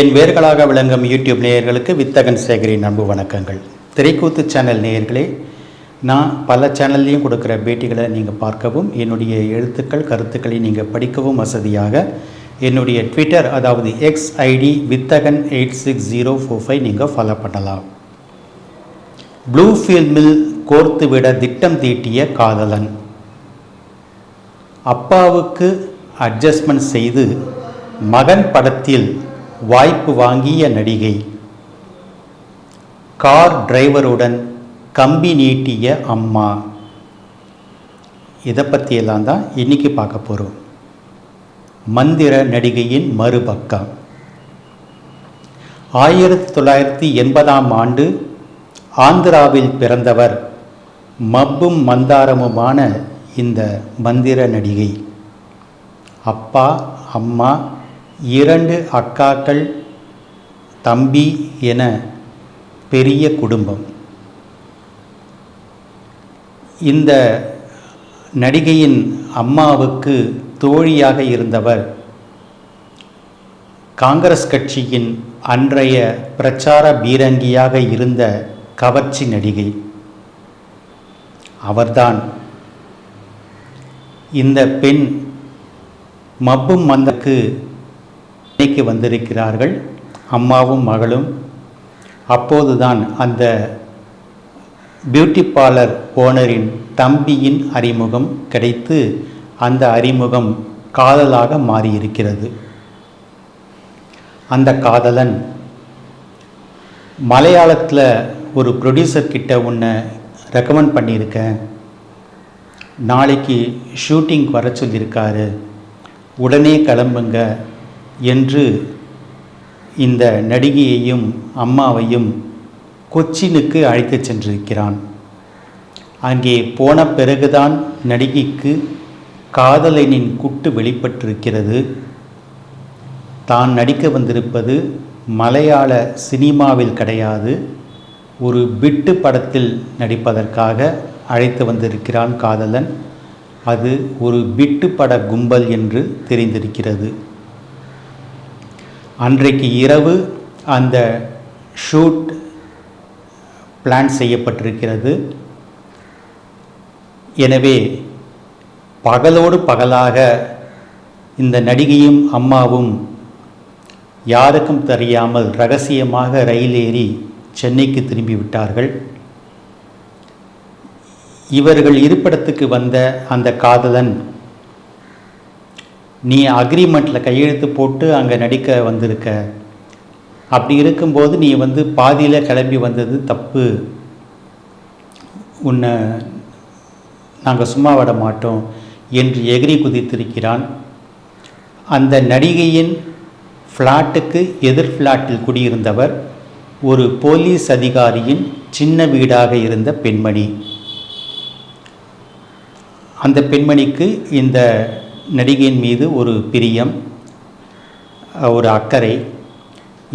என் வேர்களாக விளங்கும் யூடியூப் நேயர்களுக்கு வித்தகன் சேகரின் அன்பு வணக்கங்கள். திரைக்கூத்து சேனல் நேயர்களே நான் பல சேனல்லையும் கொடுக்குற பேட்டிகளை நீங்கள் பார்க்கவும் என்னுடைய எழுத்துக்கள் கருத்துக்களை நீங்கள் படிக்கவும் வசதியாக என்னுடைய ட்விட்டர் அதாவது X ID Vithagan eight six zero four five நீங்கள் ஃபாலோ பண்ணலாம். ப்ளூ ஃபில்மில் கோர்த்து விட திட்டம் தீட்டிய காதலன். அப்பாவுக்கு அட்ஜஸ்ட்மெண்ட் செய்து மகன் படத்தில் வாய்ப்பு வாங்கிய நடிகை. கார் டிரைவருடன் கம்பி நீட்டிய அம்மா. இதை பற்றியெல்லாம் தான் இன்னைக்கு பார்க்க போகிறோம் மந்திர நடிகையின் மறுபக்கம். ஆயிரத்தி தொள்ளாயிரத்தி எண்பதாம் ஆண்டு ஆந்திராவில் பிறந்தவர் மப்பும் மந்தாரமுமான இந்த மந்திர நடிகை. அப்பா அம்மா இரண்டு அக்காக்கள் தம்பி என பெரிய குடும்பம். இந்த நடிகையின் அம்மாவுக்கு தோழியாக இருந்தவர் காங்கிரஸ் கட்சியின் அன்றைய பிரச்சார பீரங்கியாக இருந்த கவர்ச்சி நடிகை. அவர்தான் இந்த பெண் மப்பும் மந்தக்கு அன்னைக்கு வந்திருக்கிறார்கள். அம்மாவும் மகளும். அப்போதுதான் அந்த பியூட்டி பார்லர் ஓனரின் தம்பியின் அறிமுகம் கிடைத்து அந்த அறிமுகம் காதலாக மாறியிருக்கிறது. அந்த காதலன் மலையாளத்தில் ஒரு ப்ரொடியூசர் கிட்ட உன்னை ரெக்கமெண்ட் பண்ணியிருக்கேன். நாளைக்கு ஷூட்டிங் வர சொல்லியிருக்காரு. உடனே கிளம்புங்க. என்று இந்த நடிகையையும் அம்மாவையும் கொச்சினுக்கு அழைத்துச் சென்றிருக்கிறான். அங்கே போன பிறகுதான் நடிகைக்கு காதலனின் குட்டு வெளிப்பட்டிருக்கிறது. தான் நடிக்க வந்திருப்பது மலையாள சினிமாவில் கிடையாது. ஒரு பிட்டு படத்தில் நடிப்பதற்காக அழைத்து வந்திருக்கிறான் காதலன். அது ஒரு பிட்டு பட கும்பல் என்று தெரிந்திருக்கிறது. அன்றைக்கு இரவு அந்த ஷூட் பிளான் செய்யப்பட்டிருக்கிறது. எனவே பகலோடு பகலாக இந்த நடிகையும் அம்மாவும் யாருக்கும் தெரியாமல் ரகசியமாக ரயில் ஏறி சென்னைக்கு திரும்பிவிட்டார்கள் இவர்கள் இருப்பிடத்துக்கு வந்த அந்த காதலன் நீ அக்ரிமெண்ட்டில் கையெழுத்து போட்டு அங்கே நடிக்க வந்திருக்க. அப்படி இருக்கும்போது நீ வந்து பாதியில் கிளம்பி வந்தது தப்பு. உன்னை நாங்கள் சும்மா விட மாட்டோம் என்று எகிரி குதித்திருக்கிறான். அந்த நடிகையின் ஃப்ளாட்டுக்கு எதிர் ஃப்ளாட்டில் குடியிருந்தவர் ஒரு போலீஸ் அதிகாரியின் சின்ன வீடாக இருந்த பெண்மணி. அந்த பெண்மணிக்கு இந்த நடிகையின் மீது ஒரு பிரியம் ஒரு அக்கறை.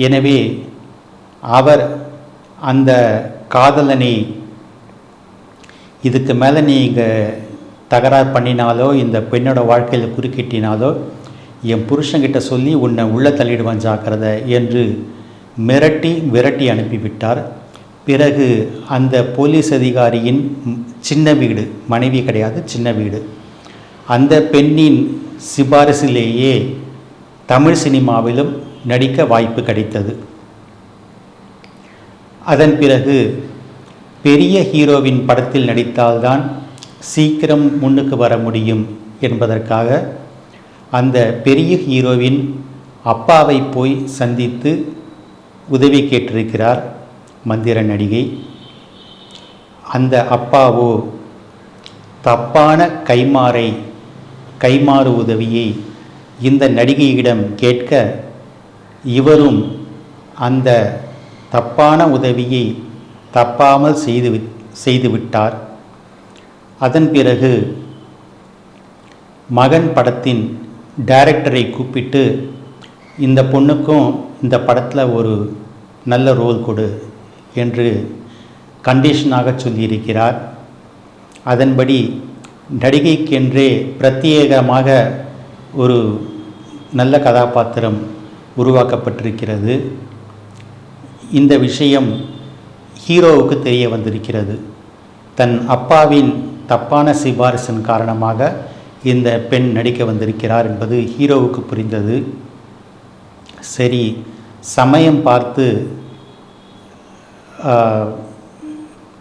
எனவே அவர் அந்த காதலனை இதுக்கு மேலே நீங்கள் தகராறு பண்ணினாலோ இந்த பெண்ணோட வாழ்க்கையில் குறுக்கிட்டினாலோ என் புருஷன்கிட்ட சொல்லி உன்னை உள்ளே தள்ளிடுவான் ஜாக்கிரத என்று மிரட்டி விரட்டி அனுப்பிவிட்டார். பிறகு அந்த போலீஸ் அதிகாரியின் சின்ன வீடு மனைவி கிடையாது சின்ன வீடு. அந்த பெண்ணின் சிபாரிசிலேயே தமிழ் சினிமாவிலும் நடிக்க வாய்ப்பு கிடைத்தது. அதன் பிறகு பெரிய ஹீரோவின் படத்தில் நடித்தால்தான் சீக்கிரம் முன்னுக்கு வர முடியும் என்பதற்காக அந்த பெரிய ஹீரோவின் அப்பாவை போய் சந்தித்து உதவி கேட்டிருக்கிறார் மந்திர நடிகை. அந்த அப்பாவோ தப்பான கைமாறை கைமாறு உதவியை இந்த நடிகையிடம் கேட்க இவரும் அந்த தப்பான உதவியை தப்பாமல் செய்து செய்துவிட்டார் அதன் பிறகு மகன் படத்தின் டைரக்டரை கூப்பிட்டு இந்த பொண்ணுக்கும் இந்த படத்தில் ஒரு நல்ல ரோல் கொடு என்று கண்டிஷனாக சொல்லியிருக்கிறார். அதன்படி நடிகைக்கென்றே பிரத்யேகமாக ஒரு நல்ல கதாபாத்திரம் உருவாக்கப்பட்டிருக்கிறது. இந்த விஷயம் ஹீரோவுக்கு தெரிய வந்திருக்கிறது. தன் அப்பாவின் தப்பான சிபாரிசின் காரணமாக இந்த பெண் நடிக்க வந்திருக்கிறார் என்பது ஹீரோவுக்கு புரிந்தது. சரி சமயம் பார்த்து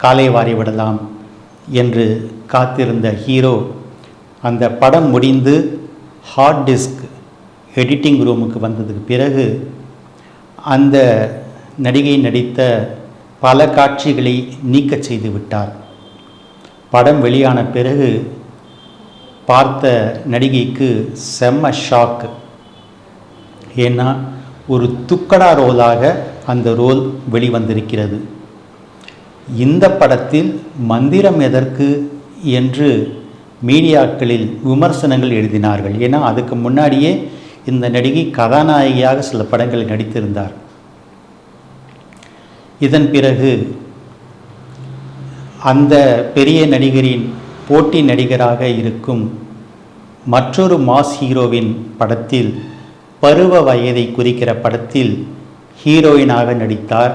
காலை வாரி விடலாம் என்று காத்திருந்த ஹீரோ அந்த படம் முடிந்து ஹார்ட் டிஸ்க் எடிட்டிங் ரூமுக்கு வந்ததுக்கு பிறகு அந்த நடிகை நடித்த பல காட்சிகளை நீக்கச் செய்து விட்டார். படம் வெளியான பிறகு பார்த்த நடிகைக்கு செம்ம ஷாக் ஏன்னா ஒரு துக்கடா ரோலாக அந்த ரோல் வெளிவந்திருக்கிறது. இந்த படத்தில் மந்திரம் எதற்கு என்று மீடியாக்களில் விமர்சனங்கள் எழுதினார்கள். ஏன்னா அதுக்கு முன்னாடியே இந்த நடிகை கதாநாயகியாக சில படங்களில் நடித்திருந்தார். இதன் பிறகு அந்த பெரிய நடிகரின் போட்டி நடிகராக இருக்கும் மற்றொரு மாஸ் ஹீரோவின் படத்தில் பருவ வயதை குறிக்கிற படத்தில் ஹீரோயினாக நடித்தார்.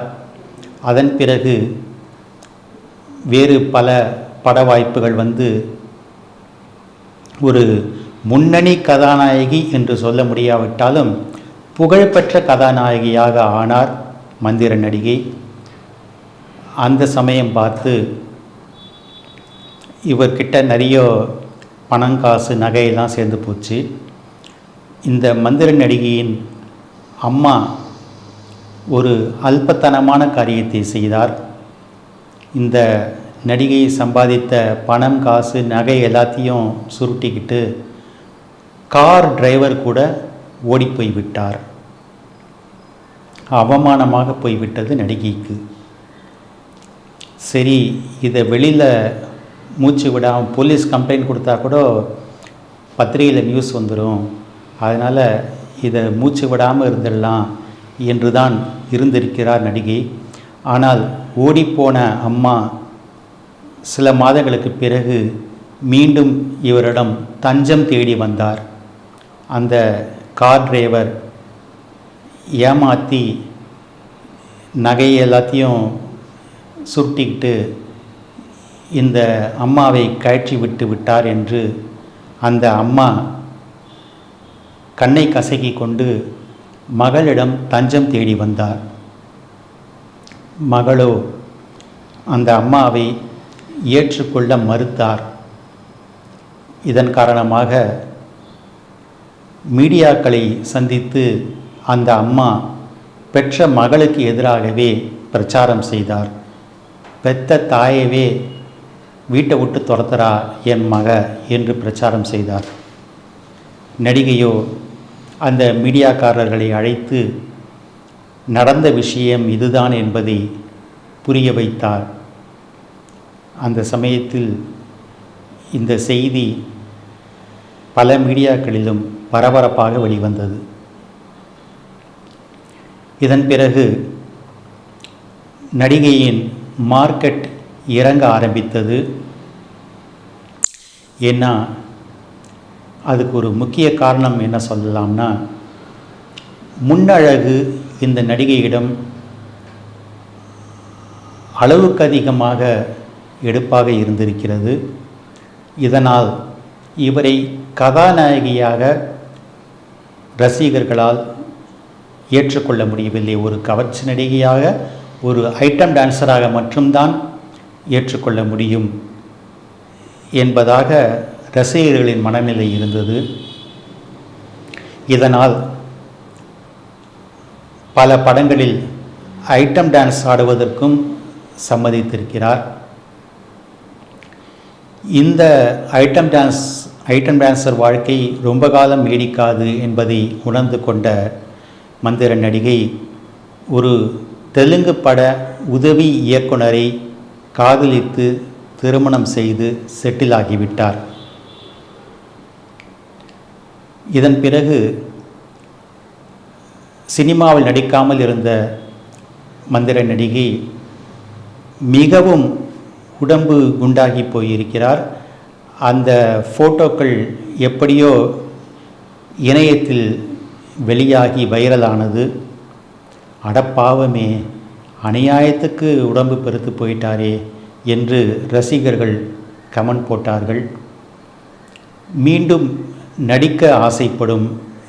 அதன் பிறகு வேறு பல பட வாய்ப்புகள் வந்து ஒரு முன்னணி கதாநாயகி என்று சொல்ல முடியாவிட்டாலும் புகழ்பெற்ற கதாநாயகியாக ஆனார் மந்திர நடிகை. அந்த சமயம் பார்த்து இவர்கிட்ட நிறைய பணம் காசு நகையெல்லாம் சேர்ந்து போச்சு. இந்த மந்திர நடிகையின் அம்மா ஒரு அல்பத்தனமான காரியத்தை செய்தார். இந்த நடிகை சம்பாதித்த பணம் காசு நகை எல்லாத்தையும் சுருட்டிக்கிட்டு கார் டிரைவர் கூட ஓடி போய் விட்டார். அவமானமாக போய்விட்டது நடிகைக்கு. சரி இதை வெளியில் மூச்சு விடாமல் போலீஸ் கம்ப்ளைண்ட் கொடுத்தா கூட பத்திரிகையில் நியூஸ் வந்துடும் அதனால் இதை மூச்சு விடாமல் இருந்துடலாம் என்று தான் இருந்திருக்கிறார் நடிகை. ஆனால் ஓடிப்போன அம்மா சில மாதங்களுக்கு பிறகு மீண்டும் இவரிடம் தஞ்சம் தேடி வந்தார். அந்த கார் டிரைவர் ஏமாற்றி நகை எல்லாத்தையும் சுருட்டிக்கிட்டு இந்த அம்மாவை கழற்றி விட்டு விட்டார் என்று அந்த அம்மா கண்ணை கசக்கி கொண்டு மகளிடம் தஞ்சம் தேடி வந்தார். மகளோ அந்த அம்மாவை ஏற்றுக்கொள்ள மறுத்தார். இதன் காரணமாக மீடியாக்களை சந்தித்து அந்த அம்மா பெற்ற மகளுக்கு எதிராகவே பிரச்சாரம் செய்தார். பெத்த தாயவே வீட்டை விட்டு துரத்துறா என் மக என்று பிரச்சாரம் செய்தார். நடிகையோ அந்த மீடியாக்காரர்களை அழைத்து நடந்த விஷயம் இதுதான் என்பதை புரிய வைத்தார். அந்த சமயத்தில் இந்த செய்தி பல மீடியாக்களிலும் பரபரப்பாக வெளிவந்தது. இதன் பிறகு நடிகையின் மார்க்கெட் இறங்க ஆரம்பித்தது. ஏன்னா அதுக்கு ஒரு முக்கிய காரணம் என்ன சொல்லலாம்னா முன்னழகு இந்த நடிகையிடம் அளவுக்கு அதிகமாக எடுப்பாக இருந்திருக்கிறது. இதனால் இவரை கதாநாயகியாக ரசிகர்களால் ஏற்றுக்கொள்ள முடியவில்லை. ஒரு கவர்ச்சி நடிகையாக ஒரு ஐட்டம் டான்ஸராக மட்டும்தான் ஏற்றுக்கொள்ள முடியும் என்பதாக ரசிகர்களின் மனநிலை இருந்தது. இதனால் பல படங்களில் ஐட்டம் டான்ஸ் ஆடுவதற்கும் சம்மதித்திருக்கிறார். இந்த ஐட்டம் டான்ஸ் ஐட்டம் டான்ஸர் வாழ்க்கை ரொம்ப காலம் நீடிக்காது என்பதை உணர்ந்து கொண்ட மந்திர நடிகை ஒரு தெலுங்கு பட உதவி இயக்குனரை காதலித்து திருமணம் செய்து செட்டில் ஆகிவிட்டார். இதன் பிறகு சினிமாவில் நடிக்காமல் இருந்த மந்திர நடிகை மிகவும் உடம்பு குண்டாகி போயிருக்கிறார். அந்த ஃபோட்டோக்கள் எப்படியோ இணையத்தில் வெளியாகி வைரலானது. அடப்பாவமே அநியாயத்துக்கு உடம்பு பெருத்து போயிட்டாரே என்று ரசிகர்கள் கமெண்ட் போட்டார்கள். மீண்டும் நடிக்க ஆசைப்படும்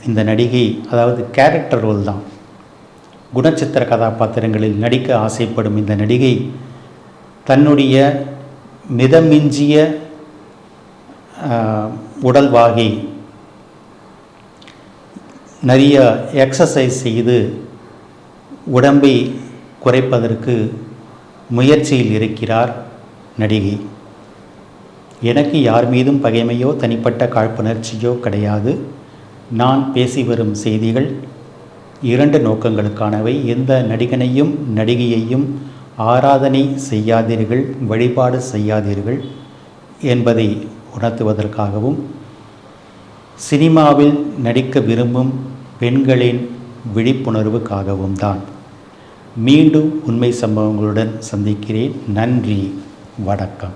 இந்த நடிகை அதாவது கேரக்டர் ரோல் தான். குணச்சித்திர கதாபாத்திரங்களில் நடிக்க ஆசைப்படும் இந்த நடிகை தன்னுடைய மிதமிஞ்சிய உடல்வாகி நிறைய எக்ஸசைஸ் செய்து உடம்பை குறைப்பதற்கு முயற்சியில் இருக்கிறார் நடிகை. எனக்கு யார் மீதும் பகைமையோ தனிப்பட்ட காழ்ப்புணர்ச்சியோ கிடையாது. நான் பேசி வரும் செய்திகள் இரண்டு நோக்கங்களுக்கானவை. எந்த நடிகனையும் நடிகையையும் ஆராதனை செய்யாதீர்கள் வழிபாடு செய்யாதீர்கள் என்பதை உணர்த்துவதற்காகவும் சினிமாவில் நடிக்க விரும்பும் பெண்களின் விழிப்புணர்வுக்காகவும் தான். மீண்டும் உண்மை சம்பவங்களுடன் சந்திக்கிறேன். நன்றி. வணக்கம்.